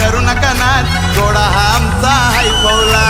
करू नका नाच गोडा हा आमचा हाय पौला